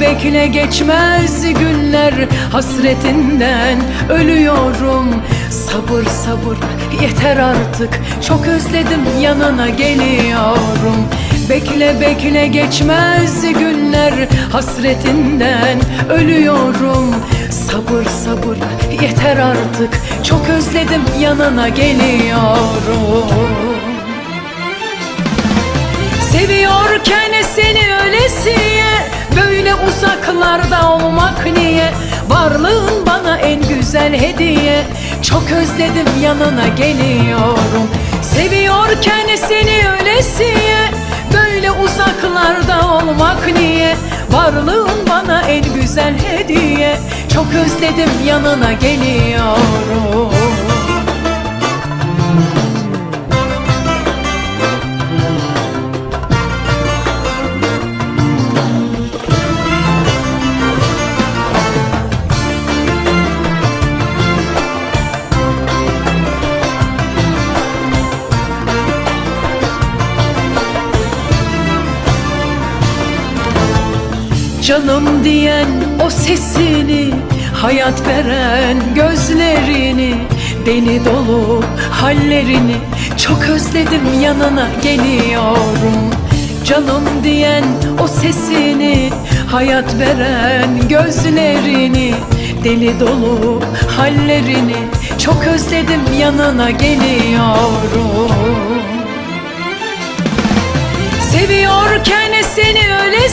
Bekle geçmez günler. Hasretinden ölüyorum. Sabır sabır yeter artık. Çok özledim yanına geliyorum. Bekle bekle geçmez günler. Hasretinden ölüyorum. Sabır sabır yeter artık. Çok özledim yanına geliyorum. Seviyorken uzaklarda olmak niye? Varlığın bana en güzel hediye. Çok özledim yanına geliyorum. Seviyorken seni ölesiye. Böyle uzaklarda olmak niye? Varlığın bana en güzel hediye. Çok özledim yanına geliyorum Canım diyen o sesini Hayat veren gözlerini Deli dolu hallerini Çok özledim yanına geliyorum. Canım diyen o sesini Hayat veren gözlerini Deli dolu hallerini Çok özledim yanına geliyorum. Seviyorken seni Böyle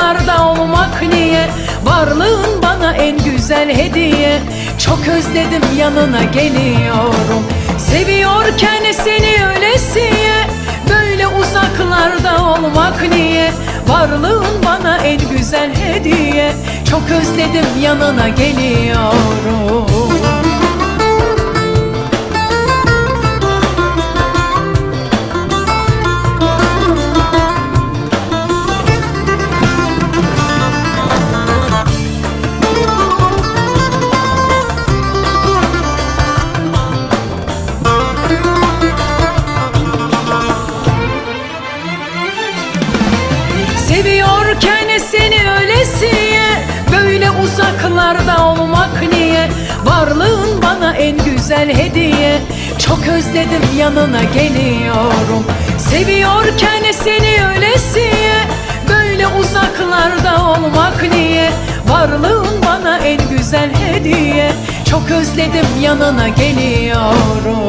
uzaklarda olmak niye? Varlığın bana en güzel hediye. Çok özledim yanına geliyorum. Seviyorken seni ölesiye. Böyle uzaklarda olmak niye? Varlığın bana en güzel hediye. Çok özledim yanına geliyorum uzaklarda olmak niye? Varlığın bana en güzel hediye. Çok özledim yanına geliyorum. Seviyorken seni ölesiye. Böyle uzaklarda olmak niye? Varlığın bana en güzel hediye. Çok özledim yanına geliyorum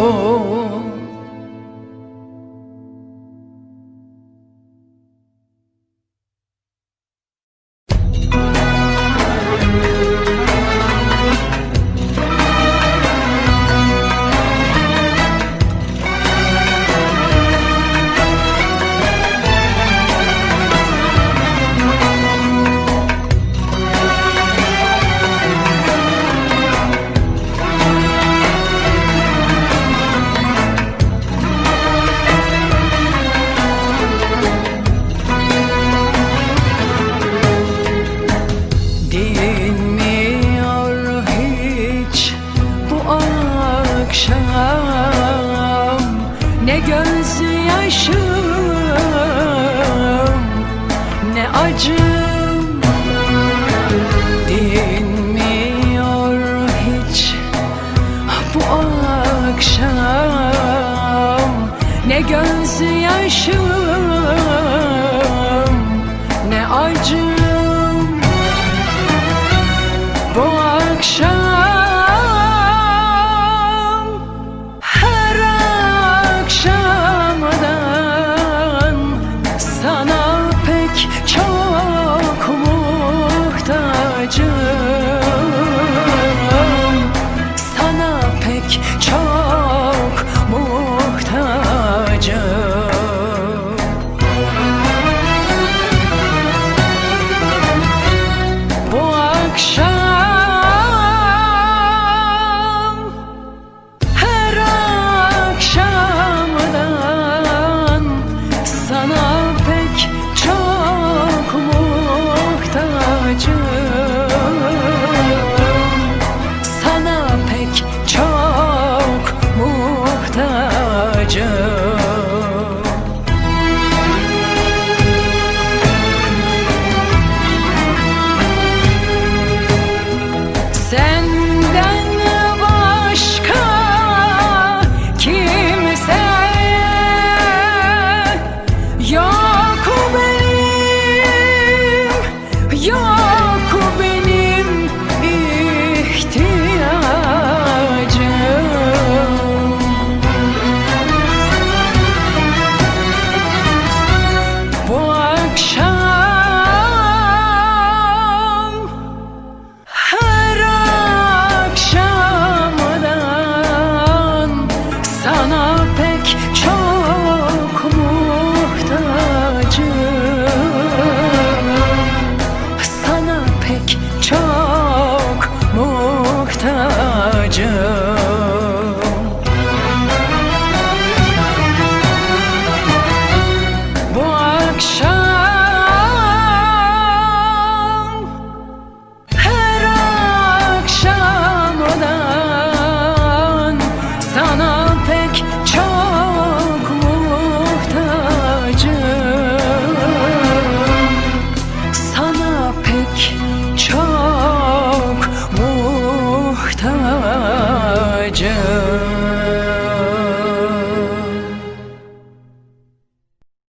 Ne göz yaşım ne acım. Dinmiyor hiç bu akşam. Ne göz yaşım ne acım.